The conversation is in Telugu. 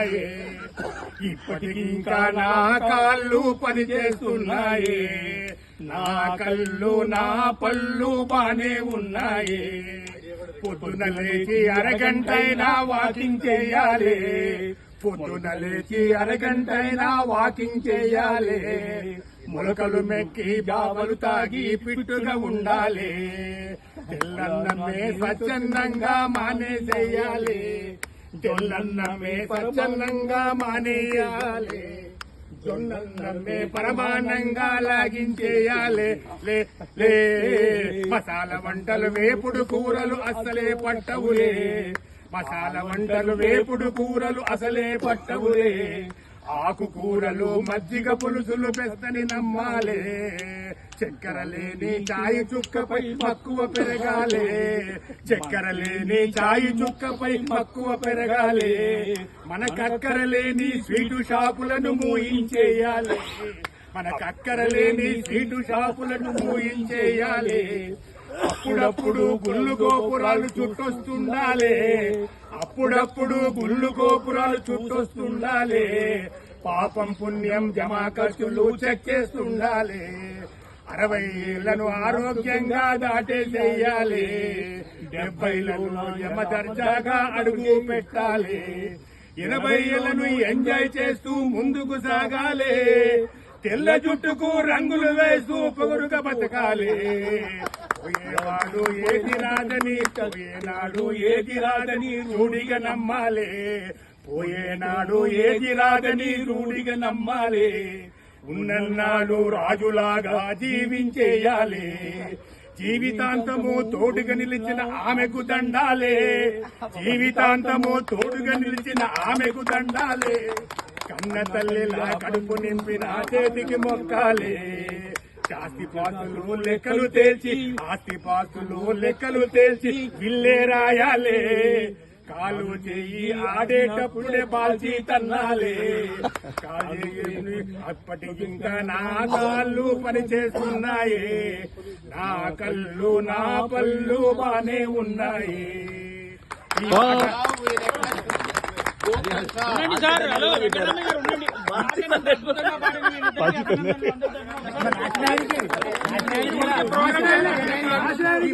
ఉన్నాయి ఇప్పటికింకా నా కాళ్ళు పని చేస్తున్నాయి నా కళ్ళు నా పళ్ళు బానే ఉన్నాయి. పొద్దున లేచి అరగంటైనా వాకింగ్ చేయాలి. పొద్దున లేచి అరగంటైనా వాకింగ్ చేయాలి. మొలకలు మెక్కి బాబలు తాగి పిట్టుగా ఉండాలి. తెల్లన్నమే స్వచ్ఛందంగా మానేసేయాలి. జొల్లన్నమే స్వచ్ఛందంగా మానేయాలి. జొన్నన్నమే పరమానంగా లాగించేయాలి. లే లే. మసాలా వంటలు వేపుడు కూరలు అసలే పట్టవులే. మసాలా వంటలు వేపుడు కూరలు అసలే పట్టవులే. ఆకుకూరలు మజ్జిగ పులుసులు పెస్తని నమ్మాలే. చక్కెర లేని చాయి చుక్కపై మక్కువ పెరగాలే. చక్కెర లేని చాయి చుక్కపై మక్కువ పెరగాలి. మన కక్కర లేని స్వీటు షాపులను మూయించేయాలి. మన కక్కర లేని స్వీటు షాపులను మూయించేయాలి. అప్పుడప్పుడు గుళ్ళు గోపురాలు చుట్టొస్తుండాలి. అప్పుడప్పుడు గుళ్ళు గోపురాలు చుట్టొస్తుండాలి. పాపం పుణ్యం జమా ఖర్చులు చెక్ అరవై ఏళ్ళను ఆరోగ్యంగా దాటేసేయాలి డెబ్బైలను యమ దర్జాగా అడుగు పెట్టాలి. ఇరవై ఏళ్ళను ఎంజాయ్ చేస్తూ ముందుకు సాగాలి. తెల్ల జుట్టుకు రంగులు వేస్తూ పొగరుగా బతకాలి. పోయేవాడు ఏది రాదని పోయేనాడు ఏది రాదని రూఢిగా నమ్మాలి. పోయేనాడు ఏది రాదని రూఢిగా నమ్మాలి. ఉన్నన్నాడు రాజులాగా జీవించేయాలి. జీవితాంతము తోడుగా నిలిచిన ఆమెకు దండాలే. జీవితాంతము తోడుగా నిలిచిన ఆమెకు దండాలే. కన్న తల్లిలా కడుపు నింపిన చేతికి మొక్కాలే. ఆస్తి పాస్తులు లెక్కలు తేల్చి ఆస్తి పాస్తులు లెక్కలు తేల్చి విల్లే రాయాలే. కాలు చెయ్యి ఆడేటప్పుడే బాల్చి తన్నాలే. కాలు అప్పటికి ఇంకా నా కాళ్ళు పని చేస్తున్నాయి నా కళ్ళు నా పళ్ళు బానే ఉన్నాయి. ఈ